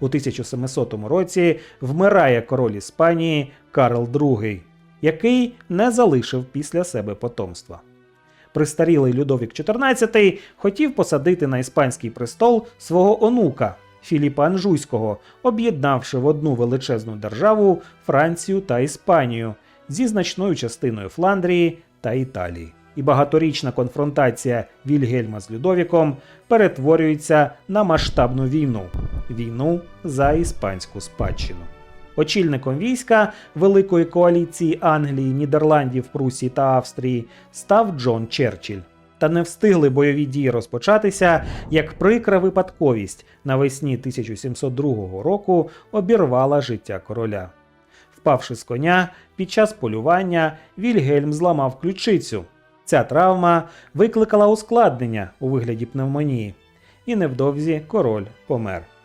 У 1700 році вмирає король Іспанії Карл II, який не залишив після себе потомства. Престарілий Людовік XIV хотів посадити на іспанський престол свого онука Філіпа Анжуйського, об'єднавши в одну величезну державу Францію та Іспанію зі значною частиною Фландрії та Італії. І багаторічна конфронтація Вільгельма з Людовіком перетворюється на масштабну війну війну за іспанську спадщину. Очільником війська Великої коаліції Англії, Нідерландів, Прусії та Австрії став Джон Черчилль. Та не встигли бойові дії розпочатися, як прикра випадковість навесні 1702 року обірвала життя короля. Впавши з коня, під час полювання Вільгельм зламав ключицю. Ця травма викликала ускладнення у вигляді пневмонії, і невдовзі король помер.